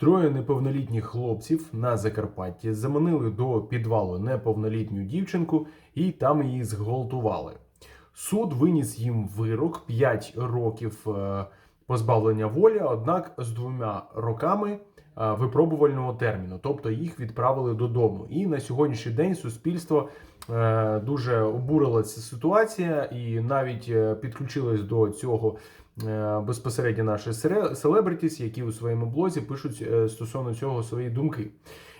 Троє неповнолітніх хлопців на Закарпатті заманили до підвалу неповнолітню дівчинку і там її зґвалтували. Суд виніс їм вирок 5 років е, позбавлення волі, однак з двома роками е, випробувального терміну, тобто їх відправили додому. І на сьогоднішній день суспільство е, дуже обурила ця ситуація, і навіть підключилось до цього безпосередньо наші селебритіс, які у своєму блозі пишуть е, стосовно цього свої думки.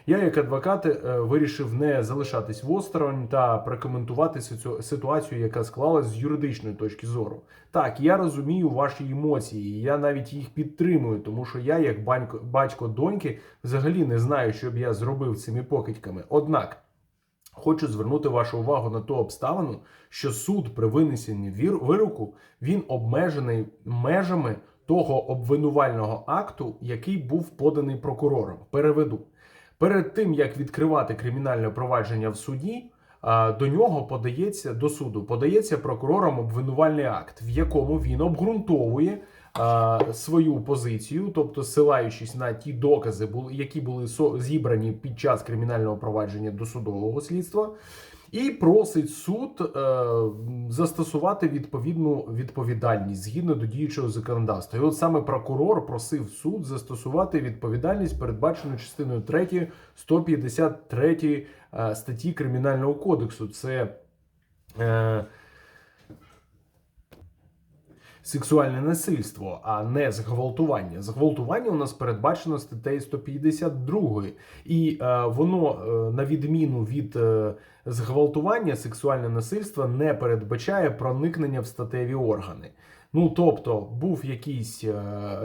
Я, як адвокат, е, вирішив не залишатись восторонь та прокоментувати ситуацію, яка склалась з юридичної точки зору. Так, я розумію ваші емоції, я навіть їх підтримую, тому що я, як батько доньки, взагалі не знаю, що б я зробив цими покидьками. Однак. Хочу звернути вашу увагу на ту обставину, що суд при винесенні вироку він обмежений межами того обвинувального акту, який був поданий прокурором. Переведу перед тим як відкривати кримінальне провадження в суді. До нього подається до суду, подається прокурором обвинувальний акт, в якому він обґрунтовує свою позицію, тобто ссилаючись на ті докази, які були зібрані під час кримінального провадження досудового слідства, і просить суд е, застосувати відповідну відповідальність згідно до діючого законодавства. І от саме прокурор просив суд застосувати відповідальність, передбачену частиною 3 153 е, статті Кримінального кодексу. Це е, сексуальне насильство, а не зґвалтування. Зґвалтування у нас передбачено статтею 152. І е, воно, е, на відміну від е, зґвалтування, сексуальне насильство не передбачає проникнення в статеві органи. Ну, тобто, був якийсь, е,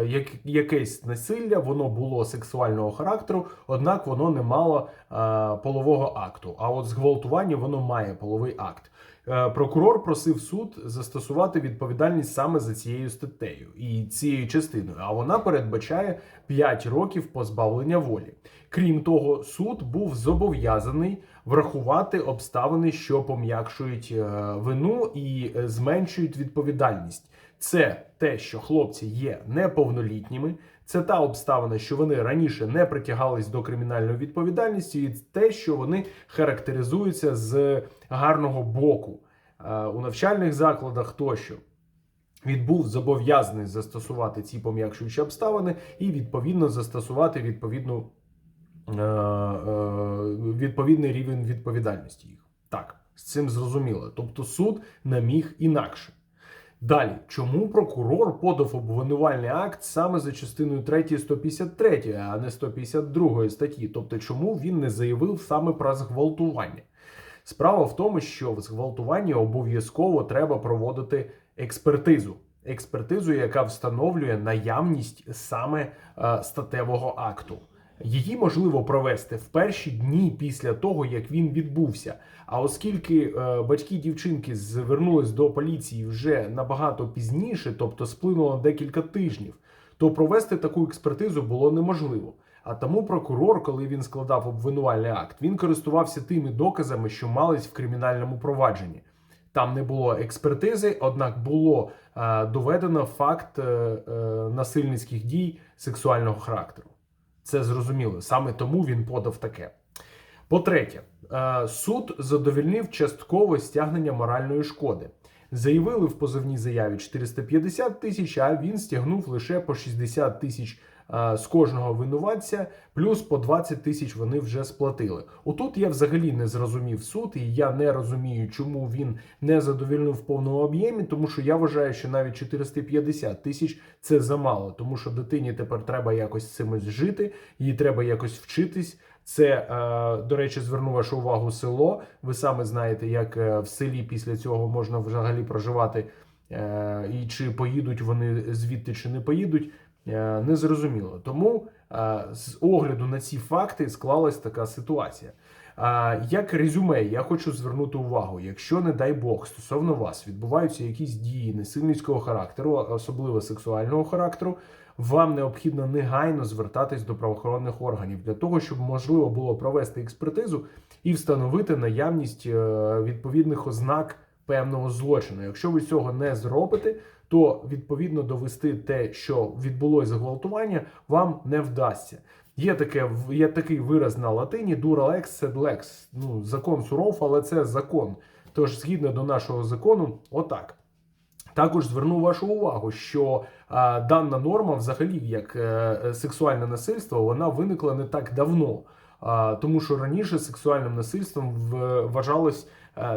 як, якесь насилля, воно було сексуального характеру, однак воно не мало е, полового акту. А от зґвалтування воно має половий акт. Е, Прокурор просив суд застосувати відповідальність саме за цією статтею і цією частиною, а вона передбачає 5 років позбавлення волі. Крім того, суд був зобов'язаний врахувати обставини, що пом'якшують е, вину і е, зменшують відповідальність. Це те, що хлопці є неповнолітніми, це та обставина, що вони раніше не притягались до кримінальної відповідальності, і те, що вони характеризуються з гарного боку е, у навчальних закладах тощо. Він був зобов'язаний застосувати ці пом'якшуючі обставини і відповідно застосувати відповідну, е, е, відповідний рівень відповідальності їх. Так, з цим зрозуміло. Тобто суд не міг інакше. Далі, чому прокурор подав обвинувальний акт саме за частиною 3 153, а не 152 статті? Тобто, чому він не заявив саме про зґвалтування? Справа в тому, що в зґвалтуванні обов'язково треба проводити експертизу. Експертизу, яка встановлює наявність саме е, статевого акту. Її можливо провести в перші дні після того, як він відбувся. А оскільки е, батьки дівчинки звернулись до поліції вже набагато пізніше, тобто сплинуло декілька тижнів, то провести таку експертизу було неможливо. А тому прокурор, коли він складав обвинувальний акт, він користувався тими доказами, що мались в кримінальному провадженні. Там не було експертизи, однак було е, доведено факт е, е, насильницьких дій сексуального характеру. Це зрозуміло. Саме тому він подав таке. По-третє, е, суд задовільнив часткове стягнення моральної шкоди. Заявили в позовній заяві 450 тисяч, а він стягнув лише по 60 тисяч з кожного винуватця, плюс по 20 тисяч вони вже сплатили. Отут я взагалі не зрозумів суд, і я не розумію, чому він не задовільнив в повному об'ємі, тому що я вважаю, що навіть 450 тисяч це замало, тому що дитині тепер треба якось цим жити, їй треба якось вчитись. Це, е, до речі, зверну вашу увагу село. Ви саме знаєте, як е, в селі після цього можна взагалі проживати, е, і чи поїдуть вони звідти, чи не поїдуть, е, не зрозуміло. Тому е, з огляду на ці факти склалась така ситуація. Як резюме, я хочу звернути увагу, якщо, не дай Бог, стосовно вас відбуваються якісь дії насильницького характеру, особливо сексуального характеру, вам необхідно негайно звертатись до правоохоронних органів для того, щоб можливо було провести експертизу і встановити наявність е, відповідних ознак певного злочину. Якщо ви цього не зробите, то відповідно довести те, що відбулося зґвалтування, вам не вдасться. Є таке є такий вираз на латині dura lex sed lex. Ну, закон суров, але це закон. Тож, згідно до нашого закону, отак. Також зверну вашу увагу, що а, дана норма, взагалі, як е, сексуальне насильство, вона виникла не так давно. А, тому що раніше сексуальним насильством вважалось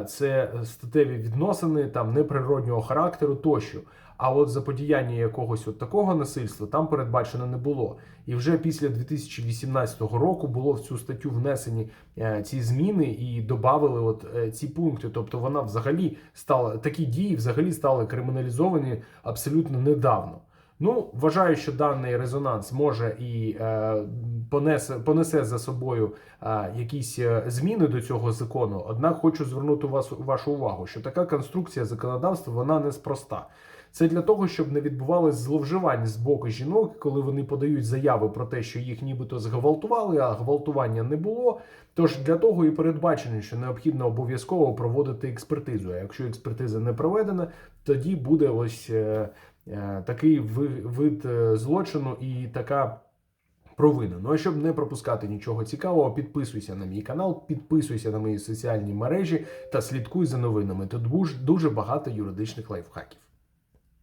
це статеві відносини там неприроднього характеру тощо. А от заподіяння якогось от такого насильства там передбачено не було. І вже після 2018 року було в цю статтю внесені е, ці зміни і додали от е, ці пункти. Тобто вона взагалі стала такі дії взагалі стали криміналізовані абсолютно недавно. Ну, вважаю, що даний резонанс може і е, понесе, понесе за собою е, якісь е, зміни до цього закону. Однак хочу звернути вас вашу увагу, що така конструкція законодавства вона неспроста. Це для того, щоб не відбувалось зловживань з боку жінок, коли вони подають заяви про те, що їх нібито зґвалтували, а гвалтування не було. Тож для того і передбачено, що необхідно обов'язково проводити експертизу. А якщо експертиза не проведена, тоді буде ось е, такий вид е, злочину і така. Провина. Ну а щоб не пропускати нічого цікавого, підписуйся на мій канал, підписуйся на мої соціальні мережі та слідкуй за новинами. Тут дуже багато юридичних лайфхаків.